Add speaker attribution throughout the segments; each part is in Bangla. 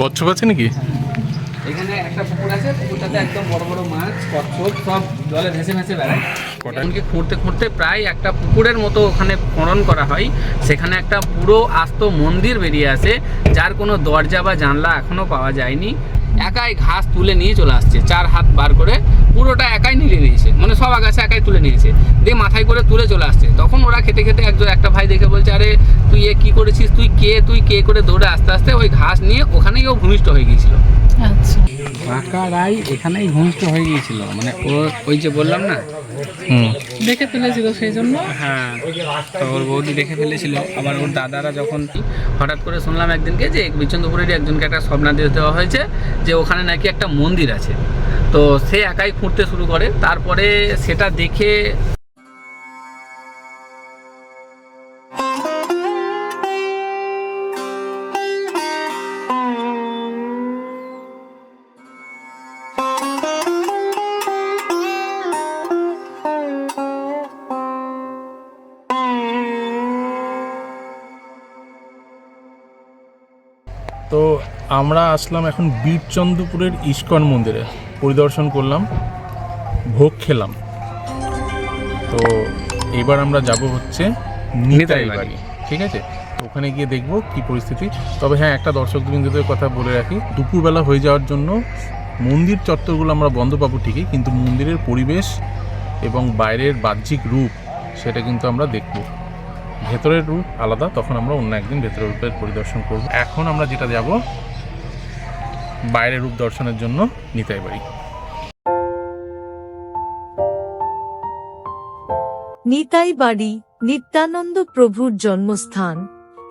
Speaker 1: কচ্ছপ আছে নাকি?
Speaker 2: এখানে একটা পুকুর আছে পুকুরটাতে একদম বড় বড় মাছ কচ্ছপ সব জলে ভেসে ভেসে বেড়ায়। কটনকে খুঁড়তে খুঁড়তে প্রায় একটা পুকুরের মতো ওখানে খনন করা হয়। সেখানে একটা পুরো আস্ত মন্দির বেরিয়ে আসে যার কোনো দরজা বা জানলা এখনও পাওয়া যায়নি। একাই ঘাস তুলে নিয়ে চলে আসছে। চার হাত বার করে পুরোটা একাই নিয়ে নিয়েছে। মানে সব আগাছা একাই তুলে নিয়েছে। দিয়ে মাথায় করে তুলে চলে আসছে। তখন ওরা খেতে খেতে একজন একটা ভাই দেখে বলছে আরে তুই এ কী করেছিস? তুই কে? তুই কে? করে দৌড়ে আস্তে আস্তে ওই ঘাস নিয়ে ওখানেই ও ভূমিষ্ঠ হয়ে গিয়েছিল।
Speaker 3: আচ্ছা।
Speaker 2: কাকা রাই এখানেই ভূমিষ্ঠ হয়ে গিয়েছিল। মানে ও ওই যে বললাম না
Speaker 3: দেখে ফেলেছিল সেই জন্য
Speaker 2: হ্যাঁ তো ওর বৌদি দেখে ফেলেছিল। আবার ওর দাদারা যখন হঠাৎ করে শুনলাম একদিনকে যে বিচন্দ্রপুরেরই একজনকে একটা স্বপ্নাদেশ দেওয়া হয়েছে যে ওখানে নাকি একটা মন্দির আছে। তো সে একাই খুঁড়তে শুরু করে। তারপরে সেটা দেখে
Speaker 1: তো আমরা আসলাম এখন বীরচন্দ্রপুরের ইস্কন মন্দিরে। পরিদর্শন করলাম, ভোগ খেলাম। তো এবার আমরা যাব হচ্ছে নিতাই বাড়ি। ঠিক আছে? ওখানে গিয়ে দেখব কি পরিস্থিতি। তবে হ্যাঁ একটা দর্শক বিন্দুদের কথা বলে রাখি, দুপুরবেলা হয়ে যাওয়ার জন্য মন্দির চত্বরগুলো আমরা বন্ধ পাবো ঠিকই, কিন্তু মন্দিরের পরিবেশ এবং বাইরের বাহ্যিক রূপ, সেটা কিন্তু আমরা দেখব। ভেতরের রূপ আলাদা তখন আমরা অন্য একদিন ভেতরের রূপের পরিদর্শন করব। এখন আমরা যেটা যাব বাইরের রূপ দর্শনের জন্য নিতাই বাড়ি।
Speaker 4: নিতাই বাড়ি নিত্যানন্দ প্রভুর জন্মস্থান।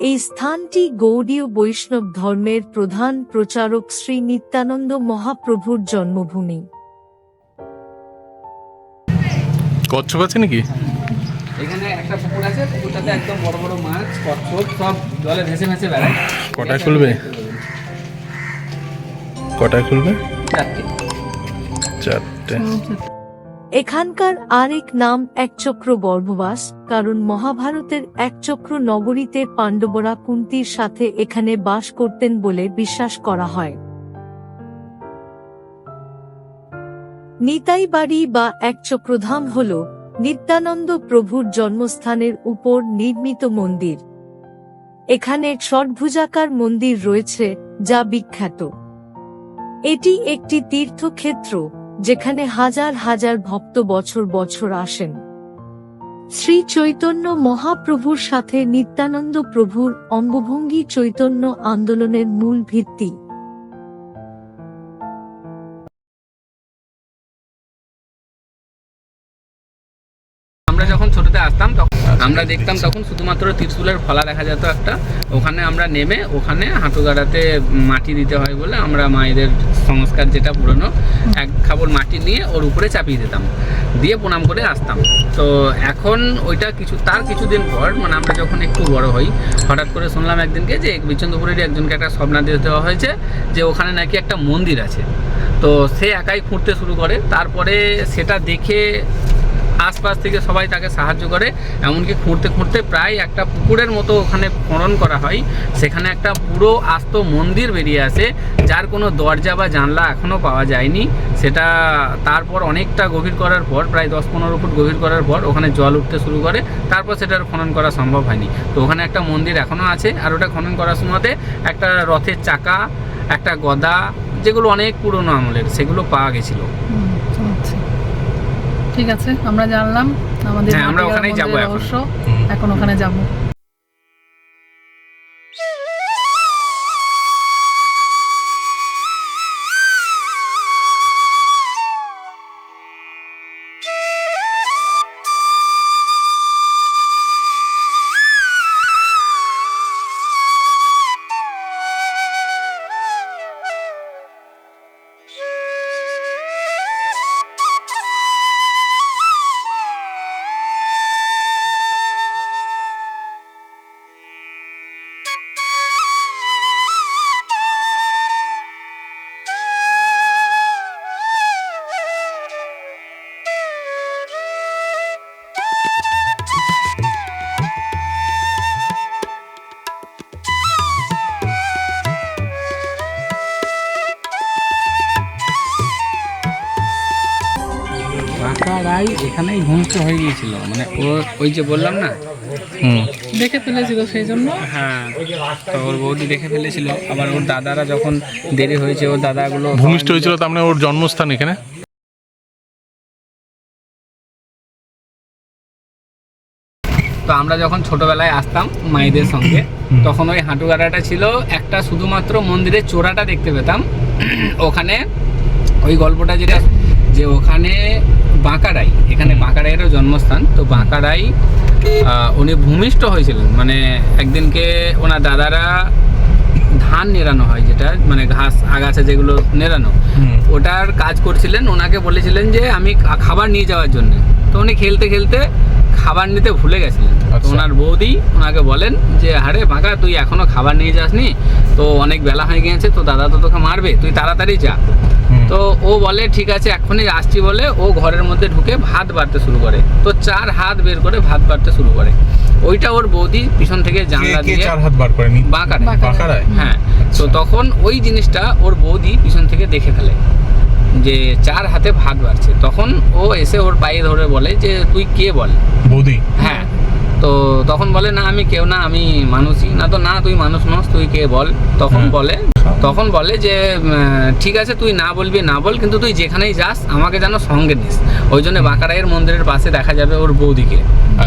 Speaker 4: এই স্থানটি গৌড়ীয় বৈষ্ণব ধর্মের প্রধান প্রচারক শ্রী নিত্যানন্দ মহাপ্রভুর জন্মভূমি।
Speaker 1: কচ্ছপ আছে নাকি
Speaker 2: এখানে একটা পুকুর আছে পুকুরটাতে একদম বড় বড় মাছ কচ্ছপ সব জলে ভেসে ভেসে বেড়ায়।
Speaker 1: কটায় খুলবে? কটায় খুলবে?
Speaker 2: চারটে।
Speaker 4: এখানকার আরেক নাম একচক্র বর্ভবাস কারণ মহাভারতের একচক্র নগরীতে পাণ্ডবরা কুন্তির সাথে এখানে বাস করতেন বলে বিশ্বাস করা হয়। নিতাই বাড়ি বা একচক্রধাম হল নিত্যানন্দ প্রভুর জন্মস্থানের উপর নির্মিত মন্দির। এখানে ষটভুজাকার মন্দির রয়েছে, যা বিখ্যাত। এটি একটি তীর্থক্ষেত্র, যেখানে হাজার হাজার ভক্ত বছর বছর আসেন। শ্রী চৈতন্য মহাপ্রভুর সাথে নিত্যানন্দ প্রভুর অঙ্গভঙ্গি চৈতন্য আন্দোলনের মূল ভিত্তি।
Speaker 2: আসতাম তখন। আমরা দেখতাম তখন শুধুমাত্র ত্রিশুলের ফলা দেখা যেত একটা। ওখানে আমরা নেমে, ওখানে হাঁটু গাড়াতে মাটি দিতে হয় বলে আমরা মায়েদের সংস্কার যেটা পুরনো, এক খাবল মাটি নিয়ে ওর উপরে চাপিয়ে দিতাম। দিয়ে প্রণাম করে আসতাম। তো এখন ওইটা কিছু, তার কিছুদিন পর মানে আমরা যখন একটু বড় হই, হঠাৎ করে শুনলাম একদিনকে যে বিচন্দ্রপুরেরই একজনকে একটা স্বপ্নাদেশ দেওয়া হয়েছে যে ওখানে নাকি একটা মন্দির আছে। তো সে একাই খুঁড়তে শুরু করে। তারপরে সেটা দেখে আশপাশ থেকে সবাই তাকে সাহায্য করে, এমনকি খুঁড়তে খুঁড়তে প্রায় একটা পুকুরের মতো ওখানে খনন করা হয়। সেখানে একটা পুরো আস্ত মন্দির বেরিয়ে আসে, যার কোনো দরজা বা জানলা এখনও পাওয়া যায়নি। সেটা তারপর অনেকটা গভীর করার পর, প্রায় দশ পনেরো ফুট গভীর করার পর ওখানে জল উঠতে শুরু করে, তারপর সেটার খনন করা সম্ভব হয়নি। তো ওখানে একটা মন্দির এখনও আছে, আর ওটা খনন করার সময়তে একটা রথের চাকা, একটা গদা, যেগুলো অনেক পুরনো আমলের, সেগুলো পাওয়া গেছিল।
Speaker 3: ঠিক আছে আমরা জানলাম আমাদের
Speaker 2: হ্যাঁ, আমরা ওখানেই যাব
Speaker 3: মন্দিরের
Speaker 2: এখন।
Speaker 3: এখন ওখানে যাব
Speaker 2: এখানেই ভূমিষ্ঠ হয়ে গিয়েছিল। মানে ও ওই যে বললাম না?
Speaker 1: হুম।
Speaker 3: দেখে ফেলেছিল সেই জন্য
Speaker 2: হ্যাঁ তো ওর বৌদি দেখে ফেলেছিল। আবার ওর দাদারা যখন দেরি হয়েছে ওর দাদাগুলো
Speaker 1: ভূমিষ্ঠ হয়েছিল তার মানে ওর জন্মস্থান এখানে?
Speaker 2: তো আমরা যখন ছোটবেলায় আসতাম মায়েদের সঙ্গে তখন ওই হাঁটুগাড়াটা ছিল একটা শুধুমাত্র মন্দিরের চূড়াটা দেখতে পেতাম। ওখানে ওই গল্পটা যেটা যে ওখানে বাঁকারাই এখানে বাঁকারাইয়েরও জন্মস্থান। তো বাঁকারাই আহ, উনি ভূমিষ্ঠ হয়েছিলেন। মানে একদিনকে ওনার দাদারা ধান নেড়ানো হয় যেটা মানে ঘাস আগাছা যেগুলো নেড়ানো। ওটার কাজ করছিলেন ওনাকে বলেছিলেন যে আমি খাবার নিয়ে যাওয়ার জন্য। তো উনি খেলতে খেলতে খাবার নিতে ভুলে গেছিলেন। তো
Speaker 1: আচ্ছা।
Speaker 2: ওনার বৌদি ওনাকে বলেন যে আরে বাঁকা তুই এখনও খাবার নিয়ে যাসনি? তো অনেক বেলা হয়ে গিয়েছে তো দাদা তো তোকে মারবে তুই তাড়াতাড়ি যা। তো ও বলে ঠিক আছে এখনই আসছি বলে ও ঘরের মধ্যে ঢুকে ভাত বাড়তে শুরু করে। তো চার হাত বের করে ভাত বাড়তে শুরু করে। ওইটা ওর বৌদি পিছন থেকে জানলা দিয়ে
Speaker 1: চার হাত বার
Speaker 2: বাঁকারে
Speaker 1: বাঁকারায়
Speaker 2: হ্যাঁ। তো
Speaker 1: আচ্ছা।
Speaker 2: তখন ওই জিনিসটা ওর বৌদি পিছন থেকে দেখে ফেলে। যে চার হাতে ভাত বাড়ছে তখন ও এসে ওর পায়ে ধরে বলে যে তুই কে বল?
Speaker 1: বৌদি।
Speaker 2: হ্যাঁ। তো তখন বলে না আমি কেউ না আমি মানুষই। না তো না তুই মানুষ নস তুই কে বল? তখন। বলে তখন বলে যে ঠিক আছে তুই না বলবি না বল কিন্তু তুই যেখানেই যাস আমাকে যেন সঙ্গে নিস। ওই জন্য বাঁকারাইয়ের মন্দিরের পাশে দেখা যাবে ওর বৌদিকে।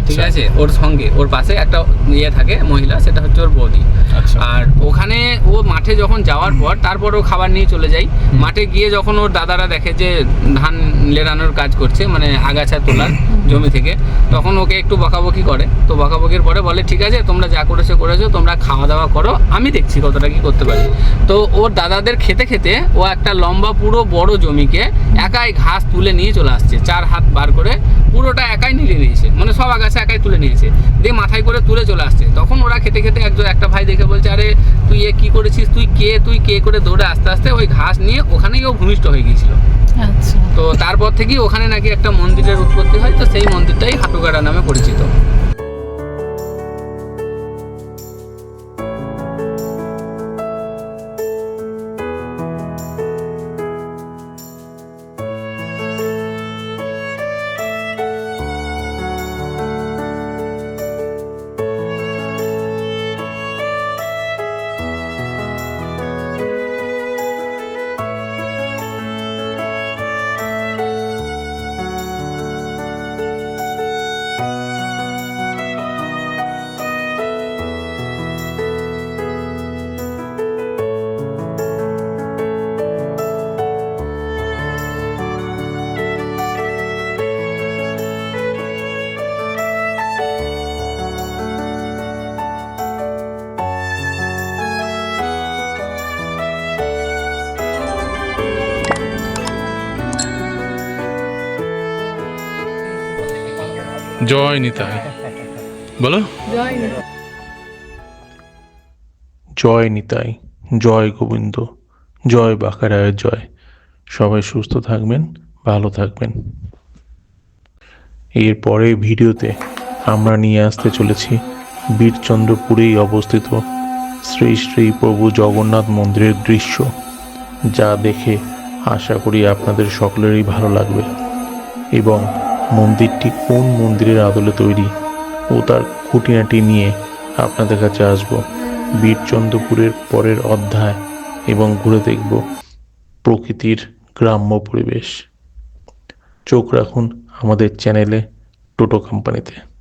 Speaker 2: ঠিক
Speaker 1: আচ্ছা।
Speaker 2: আছে? ওর সঙ্গে ওর পাশে একটা ইয়ে থাকে মহিলা সেটা হচ্ছে ওর বৌদি।
Speaker 1: আচ্ছা।
Speaker 2: আর ওখানে ও মাঠে যখন যাওয়ার পর তারপর ও খাবার নিয়ে চলে যায়। মাঠে গিয়ে যখন ওর দাদারা দেখে যে ধান লেরানোর কাজ করছে মানে আগাছা তোলার জমি থেকে, তখন ওকে একটু বকাবকি করে। তো বকাবকির পরে বলে, ঠিক আছে, তোমরা যা করেছ করেছ, তোমরা খাওয়া দাওয়া করো, আমি দেখছি কতটা কি করতে পারি। তো ওর দাদাদের খেতে খেতে ও একটা লম্বা, পুরো, বড় জমিকে একাই ঘাস তুলে নিয়ে চলে আসছে। চার হাত বার করে পুরোটা একাই নিয়ে নিয়েছে। মানে সব আগাছা একাই তুলে নিয়েছে। দিয়ে মাথায় করে তুলে চলে আসছে। তখন ওরা খেতে খেতে একজন একটা ভাই দেখে বলছে আরে তুই এ কি করেছিস? তুই কে? তুই কে করে দৌড়ে আস্তে আস্তে ওই ঘাস নিয়ে ওখানেই ও ভূমিষ্ঠ হয়ে গিয়েছিল।
Speaker 3: আচ্ছা।
Speaker 2: তো তারপর থেকেই ওখানে নাকি একটা মন্দিরের উৎপত্তি হয় তো সেই মন্দিরটাই হাটুগাড়া নামে পরিচিত।
Speaker 1: জয় নিতাই। বলো। জয় নিতাই। জয় গোবিন্দ জয় বাঁকারায়ের জয়। সবাই সুস্থ থাকবেন ভালো থাকবেন। এর পরের ভিডিওতে আমরা নিয়ে আসতে চলেছি বীরচন্দ্রপুরেই অবস্থিত শ্রী শ্রী প্রভু জগন্নাথ মন্দিরের দৃশ্য যা দেখে আশা করি আপনাদের সকলেরই ভালো লাগবে। এবং মন্দিরটি কোন মন্দিরের আদলে তৈরি? ও তার খুঁটিনাটি নিয়ে আপনাদের কাছে আসব। বীরচন্দ্রপুরের পরের অধ্যায় এবং ঘুরে দেখব প্রকৃতির গ্রাম্য পরিবেশ। চোখ রাখুন আমাদের চ্যানেলে টোটো কোম্পানিতে।